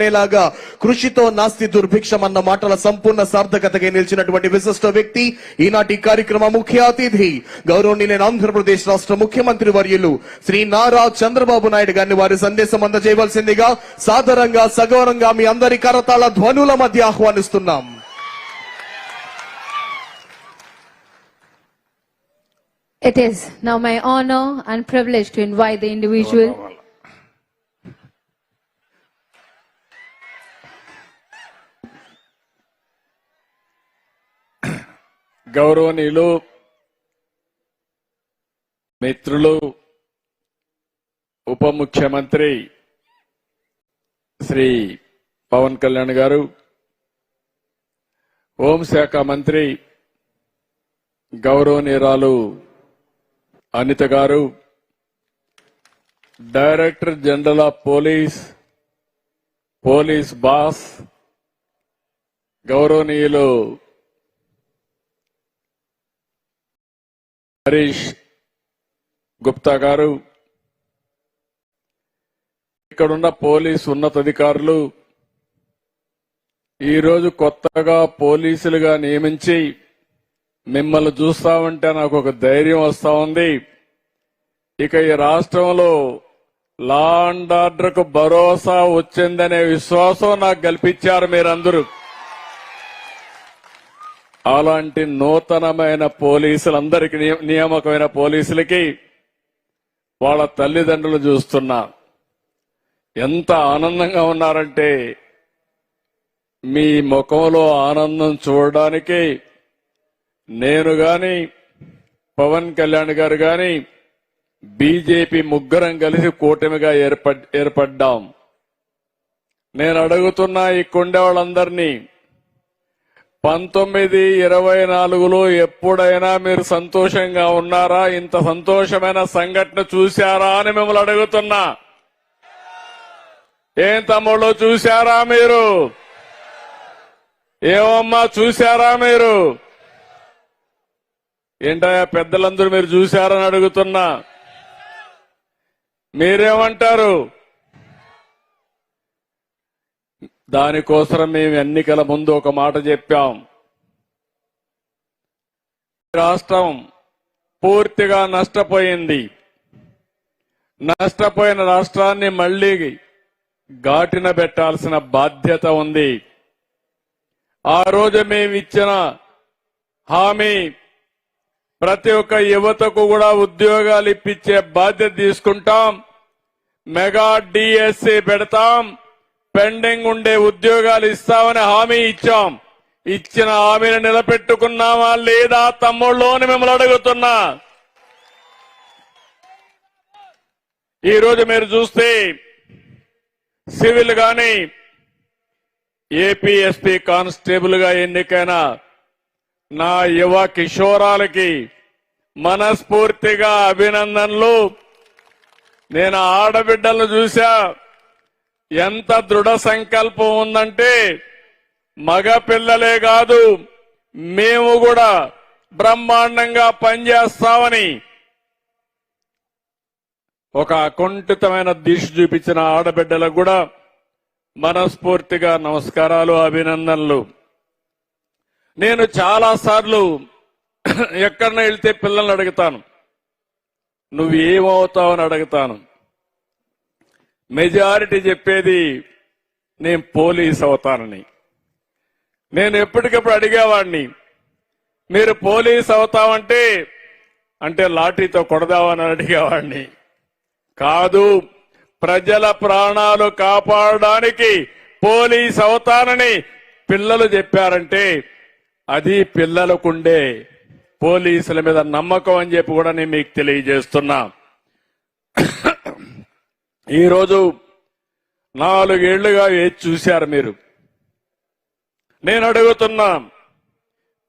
లాగా కృషితో నాస్తి దుర్భిక్షం అన్న మాటల సంపూర్ణ సార్థకతగా నిలిచినటువంటి విశిష్ట వ్యక్తి ఈనాటి కార్యక్రమ ముఖ్య అతిథి గౌరవనీయులైన ఆంధ్రప్రదేశ్ రాష్ట్ర ముఖ్యమంత్రి వర్యులు శ్రీ నారా చంద్రబాబు నాయుడు గారిని వారి సందేశం అందజేయవలసిందిగా సాదరంగా సగౌరంగా మీ అందరి కరతాళ ధ్వనుల మధ్య ఆహ్వానిస్తున్నాం. It is now my honor and privilege to invite the individual గౌరవనీయులు మిత్రులు ఉప ముఖ్యమంత్రి శ్రీ పవన్ కళ్యాణ్ గారు హోంశాఖ మంత్రి గౌరవనీయురాలు Anitha garu director general of police police boss గౌరవనీయులు హరీష్ గుప్తా గారు ఇక్కడున్న పోలీస్ ఉన్నతాధికారులు ఈరోజు కొత్తగా పోలీసులుగా నియమించి మిమ్మల్ని చూస్తా ఉంటే నాకు ఒక ధైర్యం వస్తా ఉంది. ఇక ఈ రాష్ట్రంలో లా అండ్ ఆర్డర్కు భరోసా వచ్చిందనే విశ్వాసం నాకు కల్పించారు మీరందరూ. అలాంటి నూతనమైన పోలీసులందరికీ నియ- నియామకమైన పోలీసులకి వాళ్ళ తల్లిదండ్రులు చూస్తున్నా ఎంత ఆనందంగా ఉన్నారంటే మీ ముఖంలో ఆనందం చూడడానికి నేను గాని పవన్ కళ్యాణ్ గారు గాని బీజేపీ ముగ్గురం కలిసి కూటమిగా ఏర్పడ్ ఏర్పడ్డాం. నేను అడుగుతున్నా ఈ కొండే వాళ్ళందరినీ పంతొమ్మిది ఇరవై నాలుగులో ఎప్పుడైనా మీరు సంతోషంగా ఉన్నారా? ఇంత సంతోషమైన సంఘటన చూశారా అని మిమ్మల్ని అడుగుతున్నా. ఏం తమ్ముళ్ళు చూశారా మీరు? ఏమమ్మా చూశారా మీరు? ఏంటయ్యా పెద్దలందరూ మీరు చూశారని అడుగుతున్నా. మీరేమంటారు? దానికోసం మేము ఎన్నికల ముందు ఒక మాట చెప్పాం. రాష్ట్రం పూర్తిగా నష్టపోయింది. నష్టపోయిన రాష్ట్రాన్ని మళ్ళీ ఘాటిన పెట్టాల్సిన బాధ్యత ఉంది. ఆ రోజు మేము ఇచ్చిన హామీ ప్రతి ఒక్క యువతకు కూడా ఉద్యోగాలు ఇప్పించే బాధ్యత తీసుకుంటాం. మెగా డిఎస్సి పెడతాం. పెండింగ్ ఉండే ఉద్యోగాలు ఇస్తామని హామీ ఇచ్చాం. ఇచ్చిన హామీని నిలబెట్టుకున్నామా లేదా తమ్ముళ్ళోని మిమ్మల్ని అడుగుతున్నా. ఈరోజు మీరు చూస్తే సివిల్ గాని ఏపీఎస్పీ కానిస్టేబుల్గా ఎన్నికైన నా యువ కిషోరాలకి మనస్ఫూర్తిగా అభినందనలు. నేను ఆడబిడ్డలను చూశా ఎంత దృఢ సంకల్పం ఉందంటే మగ పిల్లలే కాదు మేము కూడా బ్రహ్మాండంగా పనిచేస్తామని ఒక అకుంఠితమైన దిశ చూపించిన ఆడబిడ్డలకు కూడా మనస్ఫూర్తిగా నమస్కారాలు అభినందనలు. నేను చాలా సార్లు ఎక్కడన్నా వెళ్తే పిల్లల్ని అడుగుతాను నువ్వేమవుతావు అని అడుగుతాను. మెజారిటీ చెప్పేది నేను పోలీస్ అవుతానని. నేను ఎప్పటికప్పుడు అడిగేవాడిని మీరు పోలీస్ అవుతామంటే అంటే లాఠీతో కొడదామని అడిగేవాడిని. కాదు ప్రజల ప్రాణాలు కాపాడడానికి పోలీస్ అవుతానని పిల్లలు చెప్పారంటే అది పిల్లలకుండే పోలీసుల మీద నమ్మకం అని చెప్పి కూడా నేను మీకు తెలియజేస్తున్నా. ఈరోజు నాలుగేళ్ళుగా వేచి చూశారు మీరు? నేను అడుగుతున్నా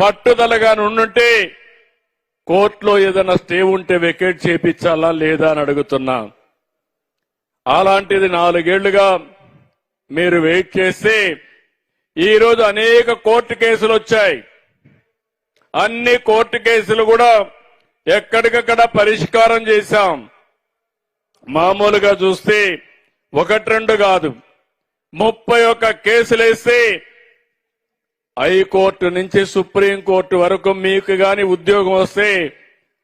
పట్టుదలగా నుండుంటే కోర్టులో ఏదైనా స్టే ఉంటే వెకేట్ చేపించాలా లేదా అని అడుగుతున్నా. అలాంటిది నాలుగేళ్ళుగా మీరు వెయిట్ చేస్తే ఈరోజు అనేక కోర్టు కేసులు వచ్చాయి. అన్ని కోర్టు కేసులు కూడా ఎక్కడికక్కడ పరిష్కారం చేశాం. మామూలుగా చూస్తే ఒకటి రెండు కాదు. ముప్పై ఒక్క కేసులేస్తే హైకోర్టు నుంచి సుప్రీంకోర్టు వరకు మీకు గాని ఉద్యోగం వస్తే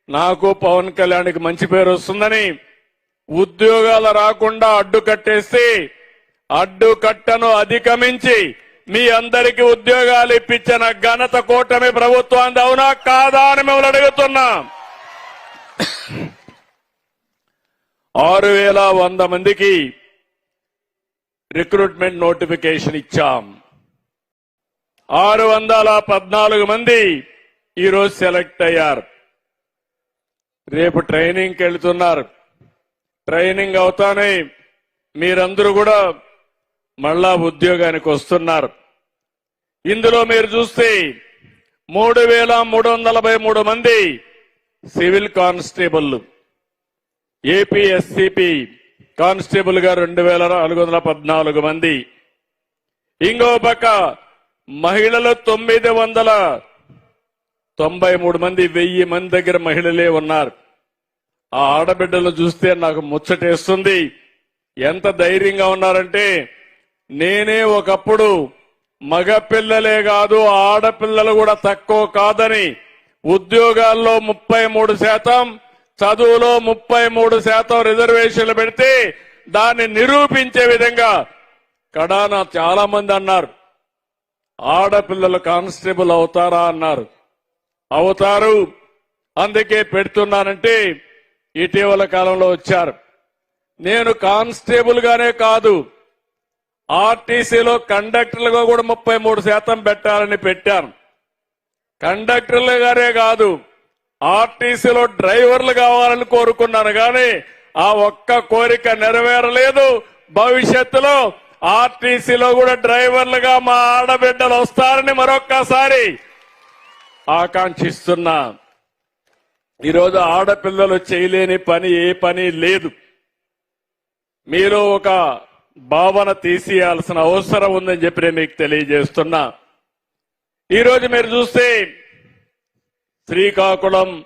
నాకు పవన్ కళ్యాణ్కి మంచి పేరు వస్తుందని ఉద్యోగాలు రాకుండా అడ్డు కట్టేస్తే అడ్డు కట్టను అధిగమించి మీ అందరికి ఉద్యోగాలు ఇప్పించిన ఘనత కూటమి ప్రభుత్వాన్ని అవునా కాదా అని మిమ్మల్ని అడుగుతున్నా. ఆరు వేల వంద మందికి రిక్రూట్మెంట్ నోటిఫికేషన్ ఇచ్చాం. ఆరు వందల పద్నాలుగు మంది ఈరోజు సెలెక్ట్ అయ్యారు. రేపు ట్రైనింగ్కి వెళ్తున్నారు ట్రైనింగ్ అవుతానే మీరందరూ కూడా మళ్ళా ఉద్యోగానికి వస్తున్నారు. ఇందులో మీరు చూస్తే మూడు వేల మూడు వందల మూడు మంది సివిల్ కానిస్టేబుల్ ఏపీఎస్సిపి కానిస్టేబుల్గా రెండు వేల నాలుగు వందల పద్నాలుగు మంది. ఇంకో పక్క మహిళలు తొమ్మిది వందల తొంభై మూడు మంది వెయ్యి మంది దగ్గర మహిళలే ఉన్నారు. ఆ ఆడబిడ్డలు చూస్తే నాకు ముచ్చటేస్తుంది. ఎంత ధైర్యంగా ఉన్నారంటే నేనే ఒకప్పుడు మగ పిల్లలే కాదు ఆడపిల్లలు కూడా తక్కువ కాదని ఉద్యోగాల్లో ముప్పై మూడు శాతం చదువులో ముప్పై మూడు శాతం రిజర్వేషన్లు పెడితే దాన్ని నిరూపించే విధంగా కడాన చాలా మంది అన్నారు. ఆడపిల్లలు కానిస్టేబుల్ అవుతారా అన్నారు. అవుతారు. అందుకే పెడుతున్నానంటే ఇటీవల కాలంలో వచ్చారు. నేను కానిస్టేబుల్ గానే కాదు ఆర్టీసీలో కండక్టర్లుగా కూడా ముప్పై మూడు శాతం పెట్టాలని పెట్టాను. కండక్టర్లు గారే కాదు ఆర్టీసీలో డ్రైవర్లు కావాలని కోరుకున్నాను కానీ ఆ ఒక్క కోరిక నెరవేరలేదు. భవిష్యత్తులో ఆర్టీసీలో కూడా డ్రైవర్లుగా మా ఆడబిడ్డలు వస్తారని మరొక్కసారి ఆకాంక్షిస్తున్నా. ఈరోజు ఆడపిల్లలు చేయలేని పని ఏ పని లేదు. మీరు ఒక భావన తీసేయాల్సిన అవసరం ఉందని చెప్పి నేను మీకు తెలియజేస్తున్నా. ఈరోజు మీరు చూస్తే శ్రీకాకుళం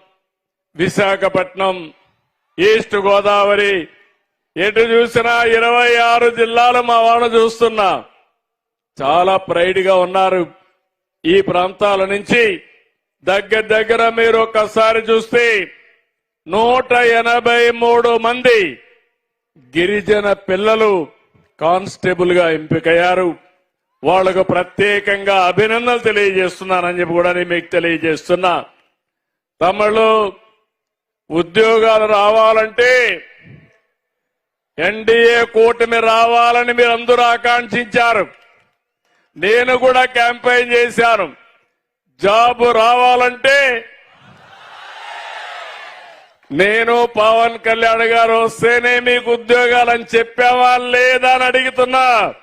విశాఖపట్నం ఈస్ట్ గోదావరి. ఎటు చూసినా ఇరవై ఆరు జిల్లాలు మా వాళ్ళు చూస్తున్నా. చాలా ప్రైడ్గా ఉన్నారు ఈ ప్రాంతాల నుంచి. దగ్గర దగ్గర మీరు ఒక్కసారి చూస్తే నూట ఎనభై మూడు మంది గిరిజన పిల్లలు కానిస్టేబుల్గా ఎంపికయ్యారు. వాళ్ళకు ప్రత్యేకంగా అభినందనలు తెలియజేస్తున్నానని చెప్పి కూడా నేను మీకు తెలియజేస్తున్నా. తమలు ఉద్యోగాలు రావాలంటే ఎన్డీఏ కూటమి రావాలని మీరు అందరూ ఆకాంక్షించారు. నేను కూడా క్యాంపెయిన్ చేశాను. జాబ్ రావాలంటే నేను పవన్ కళ్యాణ్ గారు వస్తేనే మీకు ఉద్యోగాలని చెప్పావా లేదా అని అడుగుతున్నా.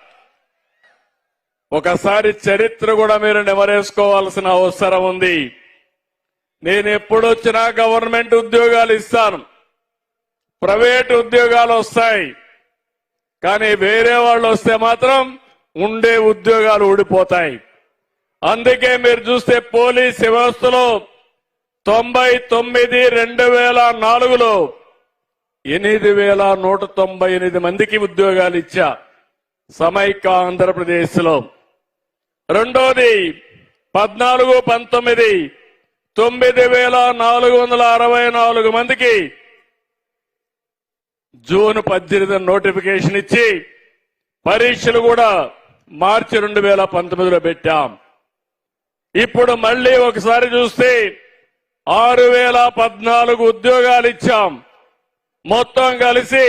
ఒకసారి చరిత్ర కూడా మీరు నెమరేసుకోవాల్సిన అవసరం ఉంది. నేను ఎప్పుడొచ్చినా గవర్నమెంట్ ఉద్యోగాలు ఇస్తాను. ప్రైవేట్ ఉద్యోగాలు వస్తాయి. కానీ వేరే వాళ్ళు వస్తే మాత్రం ఉండే ఉద్యోగాలు ఊడిపోతాయి. అందుకే మీరు చూస్తే పోలీస్ వ్యవస్థలో తొంభై తొమ్మిది రెండు వేల నాలుగులో ఎనిమిది వేల నూట తొంభై ఎనిమిది మందికి ఉద్యోగాలు ఇచ్చా సమైక్య ఆంధ్రప్రదేశ్లో రెండోది పద్నాలుగు పంతొమ్మిది తొమ్మిది వేల నాలుగు వందల అరవై నాలుగు మందికి జూన్ పద్దెనిమిది నోటిఫికేషన్ ఇచ్చి పరీక్షలు కూడా మార్చి రెండు వేల పంతొమ్మిదిలో పెట్టాం. ఇప్పుడు మళ్ళీ ఒకసారి చూస్తే ఆరు వేల పద్నాలుగు ఉద్యోగాలు ఇచ్చాం. మొత్తం కలిసి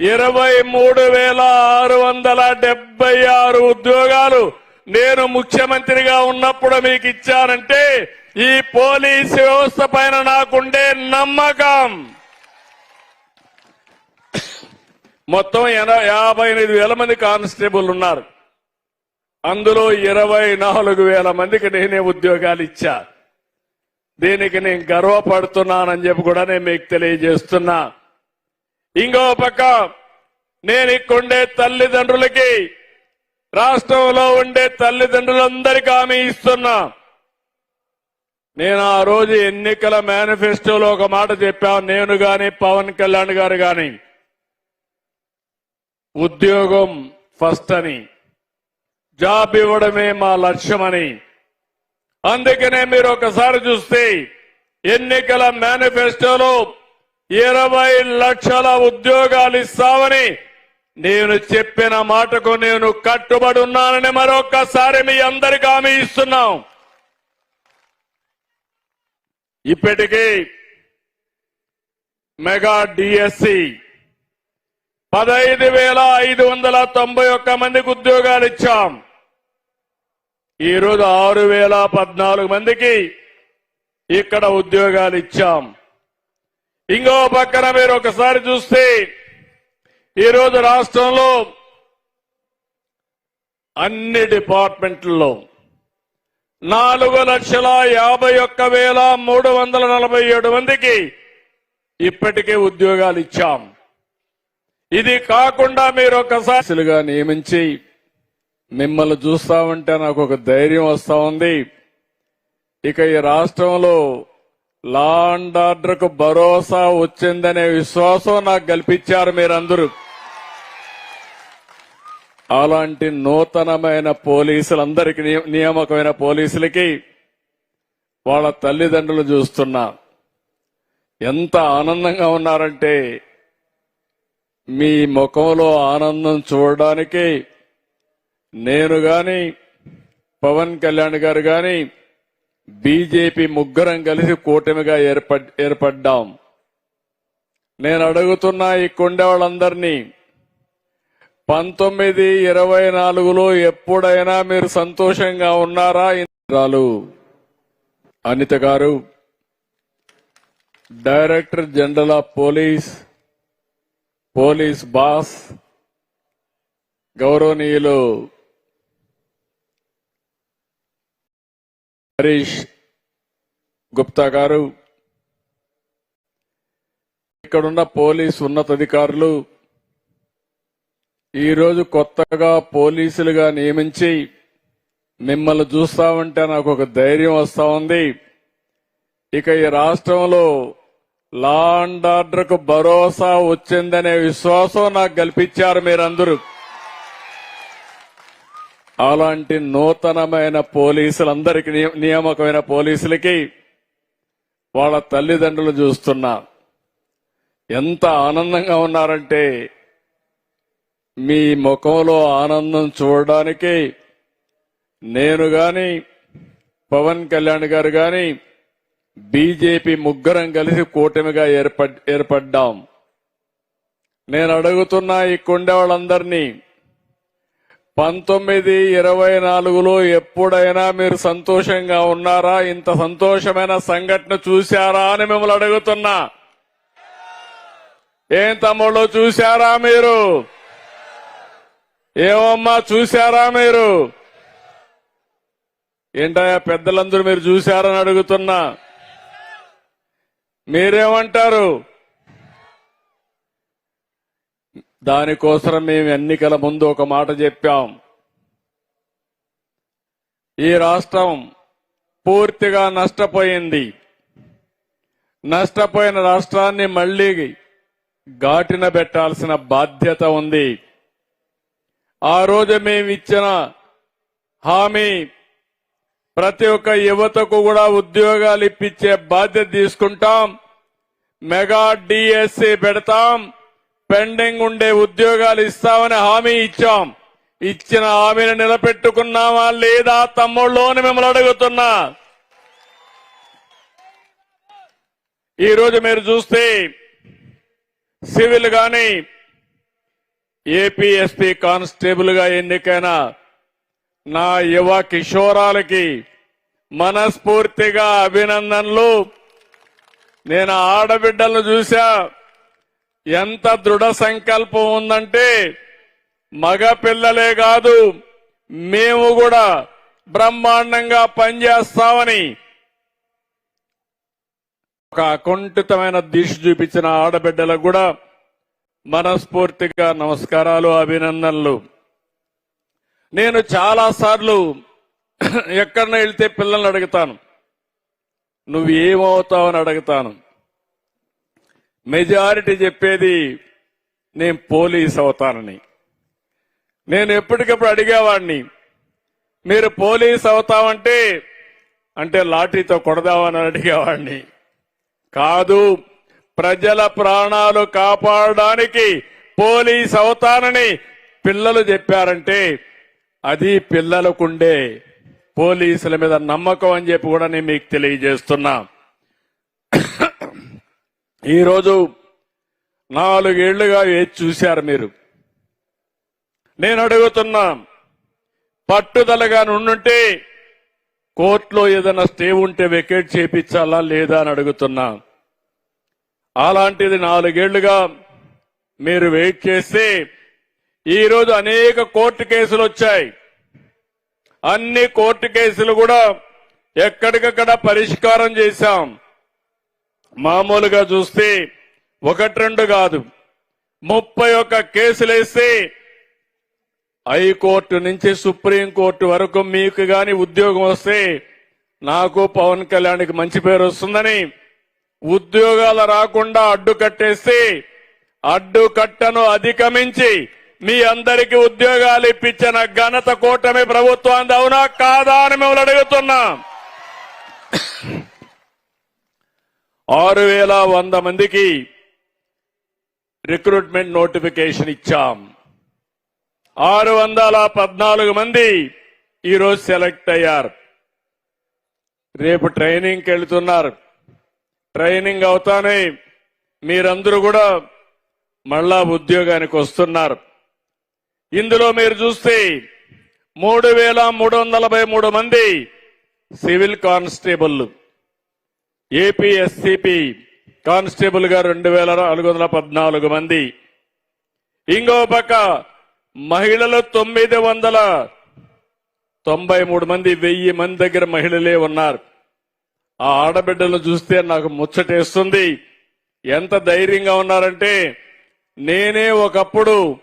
ఇరవై మూడు వేల ఆరు వందల డెబ్బై ఆరు ఉద్యోగాలు నేను ముఖ్యమంత్రిగా ఉన్నప్పుడు మీకు ఇచ్చానంటే ఈ పోలీసు వ్యవస్థ పైన నాకుండే నమ్మకం. మొత్తం ఎన- యాభై ఎనిమిది వేల మంది కానిస్టేబుల్ ఉన్నారు. అందులో ఇరవై నాలుగు వేల మందికి నేనే ఉద్యోగాలు ఇచ్చా. దీనికి నేను గర్వపడుతున్నానని చెప్పి కూడా నేను మీకు తెలియజేస్తున్నా. ఇంకో పక్క నేను ఇక్కడుండే తల్లిదండ్రులకి రాష్ట్రంలో ఉండే తల్లిదండ్రులందరికీ హామీ ఇస్తున్నా. నేను ఆ రోజు ఎన్నికల మేనిఫెస్టోలో ఒక మాట చెప్పాను నేను గాని పవన్ కళ్యాణ్ గారు గాని. ఉద్యోగం ఫస్ట్ అని. జాబ్ ఇవ్వడమే మా లక్ష్యమని. అందుకనే మీరు ఒకసారి చూస్తే ఎన్నికల మేనిఫెస్టోలో ఇరవై లక్షల ఉద్యోగాలు ఇస్తామని నేను చెప్పిన మాటకు నేను కట్టుబడి ఉన్నానని మరొకసారి మీ అందరికి హామీ ఇస్తున్నాం. ఇప్పటికీ మెగా డిఎస్సి పదహైదు వేల ఐదు వందల తొంభై ఒక్క మందికి ఉద్యోగాలు ఇచ్చాం. ఈ రోజు ఆరు వేల పద్నాలుగు మందికి ఇక్కడ ఉద్యోగాలు ఇచ్చాం. ఇంకో పక్కన మీరు ఒకసారి చూస్తే ఈరోజు రాష్ట్రంలో అన్ని డిపార్ట్మెంట్లలో నాలుగు లక్షల యాభై ఒక్క వేల మూడు వందల నలభై ఏడు మందికి ఇప్పటికే ఉద్యోగాలు ఇచ్చాం. ఇది కాకుండా మీరు ఒకసారిగా నియమించి మిమ్మల్ని చూస్తా ఉంటే నాకు ఒక ధైర్యం వస్తా ఉంది. ఇక ఈ రాష్ట్రంలో లా అండ్ ఆర్డర్కు భరోసా వచ్చిందనే విశ్వాసం నాకు కల్పించారు మీరందరూ. అలాంటి నూతనమైన పోలీసులందరికీ నియ- నియామకమైన పోలీసులకి వాళ్ళ తల్లిదండ్రులు చూస్తున్నా ఎంత ఆనందంగా ఉన్నారంటే మీ ముఖంలో ఆనందం చూడడానికి నేను గాని పవన్ కళ్యాణ్ గారు గాని బీజేపీ ముగ్గురం కలిసి కూటమిగా ఏర్పడ్ ఏర్పడ్డాం. నేను అడుగుతున్నా ఈ కొండే వాళ్ళందరినీ పంతొమ్మిది ఇరవై నాలుగులో ఎప్పుడైనా మీరు సంతోషంగా ఉన్నారా? ఇంద్రాలు. Anitha garu. Director general of police. Police boss. గౌరవనీయులు. హరీష్ గుప్తా గారు. ఇక్కడున్న పోలీస్ ఉన్నతాధికారులు. ఈరోజు కొత్తగా పోలీసులుగా నియమించి మిమ్మల్ని చూస్తా ఉంటే నాకు ఒక ధైర్యం వస్తా ఉంది. ఇక ఈ రాష్ట్రంలో లా అండ్ ఆర్డర్కు భరోసా వచ్చిందనే విశ్వాసం నాకు కల్పించారు మీరందరూ. అలాంటి నూతనమైన పోలీసులందరికీ నియ- నియామకమైన పోలీసులకి వాళ్ళ తల్లిదండ్రులు చూస్తున్నా. ఎంత ఆనందంగా ఉన్నారంటే మీ ముఖంలో ఆనందం చూడడానికి నేను గాని పవన్ కళ్యాణ్ గారు గాని బీజేపీ ముగ్గురం కలిసి కూటమిగా ఏర్పడ్ ఏర్పడ్డాం. నేను అడుగుతున్నా ఈ కొండే వాళ్ళందరినీ పంతొమ్మిది ఇరవై నాలుగులో ఎప్పుడైనా మీరు సంతోషంగా ఉన్నారా? ఇంత సంతోషమైన సంఘటన చూశారా అని మిమ్మల్ని అడుగుతున్నా. ఏం తమ్ముళ్ళు చూశారా మీరు? ఏమమ్మా చూశారా మీరు? ఏంటయ్యా పెద్దలందరూ మీరు చూశారని అడుగుతున్నా. మీరేమంటారు? దానికోసం మేము ఎన్నికల ముందు ఒక మాట చెప్పాం. ఈ రాష్ట్రం పూర్తిగా నష్టపోయింది. నష్టపోయిన రాష్ట్రాన్ని మళ్ళీ ఘాటిన పెట్టాల్సిన బాధ్యత ఉంది. ఆ రోజు మేము ఇచ్చిన హామీ ప్రతి ఒక్క యువతకు కూడా ఉద్యోగాలు ఇప్పించే బాధ్యత తీసుకుంటాం. మెగా డిఎస్సి పెడతాం. పెండింగ్ ఉండే ఉద్యోగాలు ఇస్తామని హామీ ఇచ్చాం. ఇచ్చిన హామీని నిలబెట్టుకున్నామా లేదా తమ్ముళ్ళోని మిమ్మల్ని అడుగుతున్నా. ఈ రోజు మీరు చూస్తే సివిల్ కానీ ఏపీఎస్పీ కానిస్టేబుల్గా ఎన్నికైన నా యువ కిషోరాలకి మనస్ఫూర్తిగా అభినందనలు. నేను ఆడబిడ్డలను చూసా. ఎంత దృఢ సంకల్పం ఉందంటే మగ పిల్లలే కాదు మేము కూడా బ్రహ్మాండంగా పనిచేస్తామని ఒక అకుంఠితమైన దీక్ష చూపించిన ఆడబిడ్డలకు కూడా మనస్ఫూర్తిగా నమస్కారాలు అభినందనలు. నేను చాలాసార్లు ఎక్కడన్నా వెళ్తే పిల్లల్ని అడుగుతాను. నువ్వు ఏమవుతావని అడుగుతాను. మెజారిటీ చెప్పేది నేను పోలీస్ అవుతానని. నేను ఎప్పటికప్పుడు అడిగేవాడిని మీరు పోలీస్ అవుతామంటే అంటే లాఠీతో కొడదామని అడిగేవాడిని. కాదు ప్రజల ప్రాణాలు కాపాడడానికి పోలీస్ అవుతానని పిల్లలు చెప్పారంటే అది పిల్లలకుండే పోలీసుల మీద నమ్మకం అని చెప్పి కూడా నేను మీకు తెలియజేస్తున్నా. ఈరోజు నాలుగేళ్ళుగా వేచి చూశారు మీరు? నేను అడుగుతున్నా పట్టుదలగా నుండుంటే కోర్టులో ఏదైనా స్టే ఉంటే వెకేట్ చేపించాలా లేదా అని అడుగుతున్నా. అలాంటిది నాలుగేళ్ళుగా మీరు వెయిట్ చేస్తే ఈరోజు అనేక కోర్టు కేసులు వచ్చాయి. అన్ని కోర్టు కేసులు కూడా ఎక్కడికక్కడ పరిష్కారం చేశాం. మామూలుగా చూస్తే ఒకటి రెండు కాదు. ముప్పై ఒక్క కేసులేస్తే హైకోర్టు నుంచి సుప్రీంకోర్టు వరకు మీకు గాని ఉద్యోగం వస్తే నాకు పవన్ కళ్యాణ్కి మంచి పేరు వస్తుందని ఉద్యోగాలు రాకుండా అడ్డు కట్టేస్తే అడ్డు కట్టను అధిగమించి మీ అందరికి ఉద్యోగాలు ఇప్పించిన ఘనత కూటమి ప్రభుత్వం అవునా కాదా అని మిమ్మల్ని అడుగుతున్నాం. ఆరు వేల వంద మందికి రిక్రూట్మెంట్ నోటిఫికేషన్ ఇచ్చాం. ఆరు వందల పద్నాలుగు మంది ఈరోజు సెలెక్ట్ అయ్యారు. రేపు ట్రైనింగ్కి వెళుతున్నారు. ట్రైనింగ్ అవుతానే మీరందరూ కూడా మళ్ళా ఉద్యోగానికి వస్తున్నారు. ఇందులో మీరు చూస్తే మూడు వేల మూడు వందల మూడు మంది సివిల్ కానిస్టేబుల్ ఏపీఎస్సిపి కానిస్టేబుల్గా రెండు వేల నాలుగు వందల పద్నాలుగు మంది. ఇంకో పక్క మహిళలు తొమ్మిది వందల తొంభై మూడు మంది వెయ్యి మంది దగ్గర మహిళలే ఉన్నారు. ఆ ఆడబిడ్డలను చూస్తే నాకు ముచ్చటేస్తుంది. ఎంత ధైర్యంగా ఉన్నారంటే నేనే ఒకప్పుడు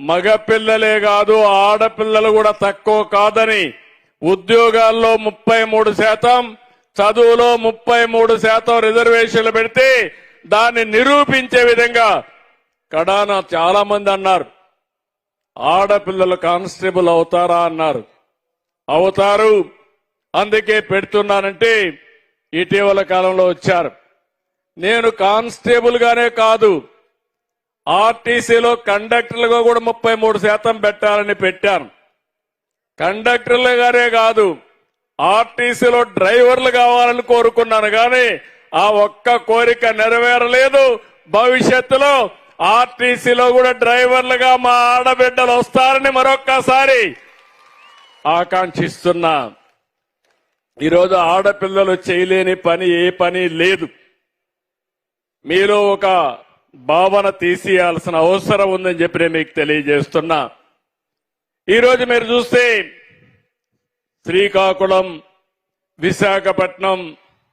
మగ పిల్లలే కాదు ఆడపిల్లలు కూడా తక్కువ కాదని ఉద్యోగాల్లో ముప్పై మూడు శాతం చదువులో ముప్పై మూడు శాతం రిజర్వేషన్లు పెడితే దాన్ని నిరూపించే విధంగా కడాన చాలా మంది అన్నారు. ఆడపిల్లలు కానిస్టేబుల్ అవుతారా అన్నారు. అవుతారు. అందుకే పెడుతున్నానంటే ఇటీవల కాలంలో వచ్చారు. నేను కానిస్టేబుల్ గానే కాదు ఆర్టీసీలో కండక్టర్లుగా కూడా ముప్పై మూడు శాతం పెట్టాలని పెట్టాను. కండక్టర్లు గానే కాదు ఆర్టీసీలో డ్రైవర్లు కావాలని కోరుకున్నాను కానీ ఆ ఒక్క కోరిక నెరవేరలేదు. భవిష్యత్తులో ఆర్టీసీలో కూడా డ్రైవర్లుగా మా ఆడబిడ్డలు వస్తారని మరొక్కసారి ఆకాంక్షిస్తున్నా. ఈరోజు ఆడపిల్లలు చేయలేని పని ఏ పని లేదు. మీలో ఒక భావన తీసేయాల్సిన అవసరం ఉందని చెప్పి నేను మీకు తెలియజేస్తున్నా. ఈరోజు మీరు చూస్తే శ్రీకాకుళం విశాఖపట్నం